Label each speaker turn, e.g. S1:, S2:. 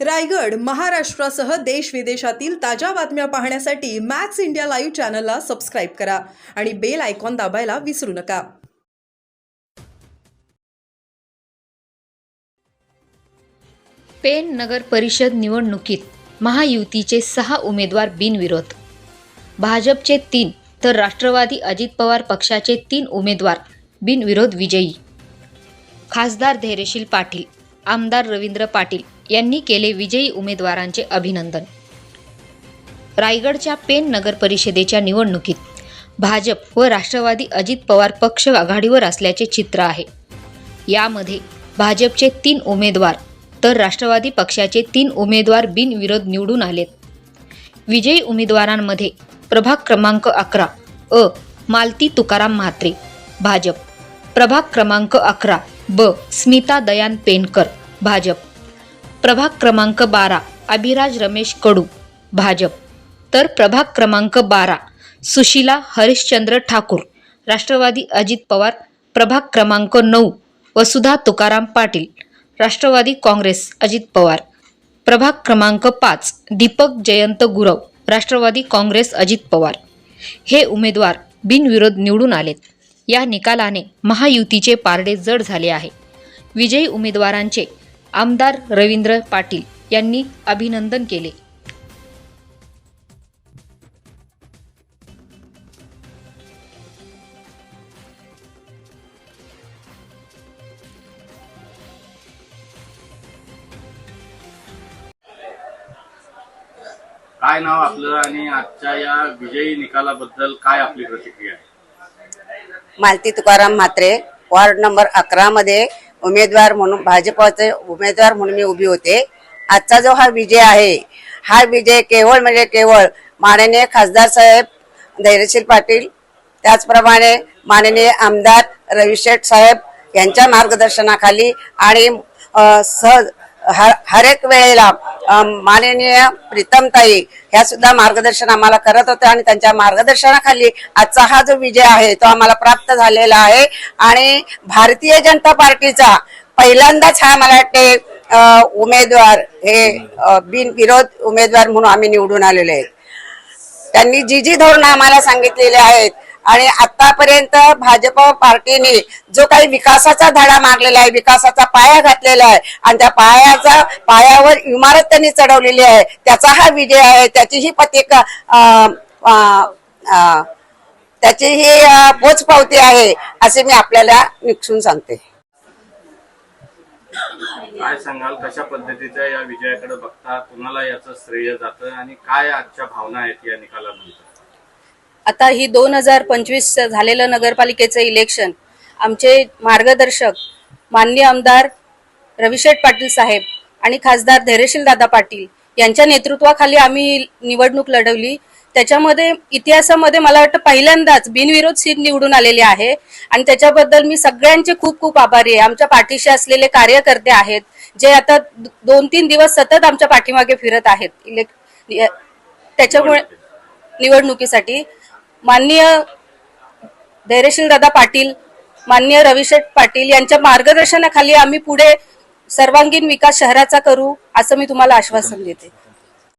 S1: रायगड महाराष्ट्रासह देश विदेशातील ताज्या बातम्या पाहण्यासाठी मॅक्स इंडिया लाईव्ह चॅनलला सबस्क्राईब करा आणि बेल आयकॉन दाबायला विसरू नका.
S2: पेण नगर परिषद निवडणुकीत महायुतीचे सहा उमेदवार बिनविरोध. भाजपचे तीन तर राष्ट्रवादी अजित पवार पक्षाचे तीन उमेदवार बिनविरोध विजयी. खासदार धैर्यशील पाटील आमदार रवींद्र पाटील यांनी केले विजयी उमेदवारांचे अभिनंदन. रायगडच्या पेन नगर परिषदेच्या निवडणुकीत भाजप व राष्ट्रवादी अजित पवार पक्ष आघाडीवर असल्याचे चित्र आहे. यामध्ये भाजपचे तीन उमेदवार तर राष्ट्रवादी पक्षाचे तीन उमेदवार बिनविरोध निवडून आलेत. विजयी उमेदवारांमध्ये प्रभाग क्रमांक अकरा अ. मालती तुकाराम म्हात्रे भाजप. प्रभाग क्रमांक अकरा ब. स्मिता दयान पेनकर भाजप. प्रभाग क्रमांक बारा अभिराज रमेश कडू भाजप. तर प्रभाग क्रमांक बारा सुशीला हरिश्चंद्र ठाकूर राष्ट्रवादी अजित पवार प्रभाग क्रमांक नऊ वसुधा तुकाराम पाटील राष्ट्रवादी काँग्रेस अजित पवार. प्रभाग क्रमांक पाच दीपक जयंत गुरव राष्ट्रवादी काँग्रेस अजित पवार. हे उमेदवार बिनविरोध निवडून आलेत. या निकालाने महायुतीचे पारडे जड झाले आहे. विजयी उमेदवारांचे आमदार रवींद्र पाटील यांनी अभिनंदन केले.
S3: काय नाव आपलं आणि आजच्या या विजयी निकालाबद्दल काय आपली प्रतिक्रिया आहे?
S4: मालती तुकाराम म्हात्रे वार्ड नंबर अकरा मध्ये उमेदवार म्हणून भाजपचे उमेदवार म्हणून मी उभी होते. आजचा जो हा विजय आहे हा विजय केवळ म्हणजे केवळ माननीय खासदार साहेब धैर्यशील पाटील त्याचप्रमाणे माननीय आमदार रविशेठ साहेब यांच्या मार्गदर्शनाखाली आणि सहज हर हर एक वेळेला माननीय प्रीतमताई ह्या सुद्धा मार्गदर्शन आम्हाला करत होत्या आणि त्यांच्या मार्गदर्शनाखाली आजचा हा जो विजय आहे तो आम्हाला प्राप्त झालेला आहे. आणि भारतीय जनता पार्टीचा पहिल्यांदाच हा मला वाटते उमेदवार हे बिनविरोध उमेदवार म्हणून आम्ही निवडून आलेले आहेत त्यांनी जी जी धोरणं आम्हाला सांगितलेली आहेत आणि आतापर्यंत भाजप पार्टीने जो काही विकासाचा धडा मारलेला आहे विकासाचा पाया घातलेला आहे आणि त्या पायाचा पायावर इमारत त्यांनी चढवलेली आहे त्याचा हा विजय आहे त्याची ही पत्रिका त्याची ही पोचपावती आहे असे मी आपल्याला निक्षून सांगते.
S3: काय सांगाल कशा पद्धतीच्या या विजयाकडे बघता? कुणाला याचं श्रेय जातं? आणि काय आजच्या भावना आहेत या निकालामध्ये?
S5: आता ही दोन हजार पंचवीस झालेलं नगरपालिकेचं इलेक्शन आमचे मार्गदर्शक माननीय आमदार रविशेठ पाटील साहेब आणि खासदार धैर्यशील दादा पाटील यांच्या नेतृत्वाखाली आम्ही निवडणूक लढवली. त्याच्यामध्ये इतिहासामध्ये मला वाटतं पहिल्यांदाच बिनविरोध सीट निवडून आलेली आहे आणि त्याच्याबद्दल मी सगळ्यांचे खूप खूप आभारी आहे. आमच्या पाठीशी असलेले कार्यकर्ते आहेत जे आता दोन तीन दिवस सतत आमच्या पाठीमागे फिरत आहेत. इलेक् त्याच्यामुळे निवडणुकीसाठी. माननीय धैर्यशील दादा पाटील माननीय रविशेठ पाटील यांच्या मार्गदर्शनाखाली आम्ही पुढे सर्वांगीण विकास शहराचा करू असं मी तुम्हाला आश्वासन देते.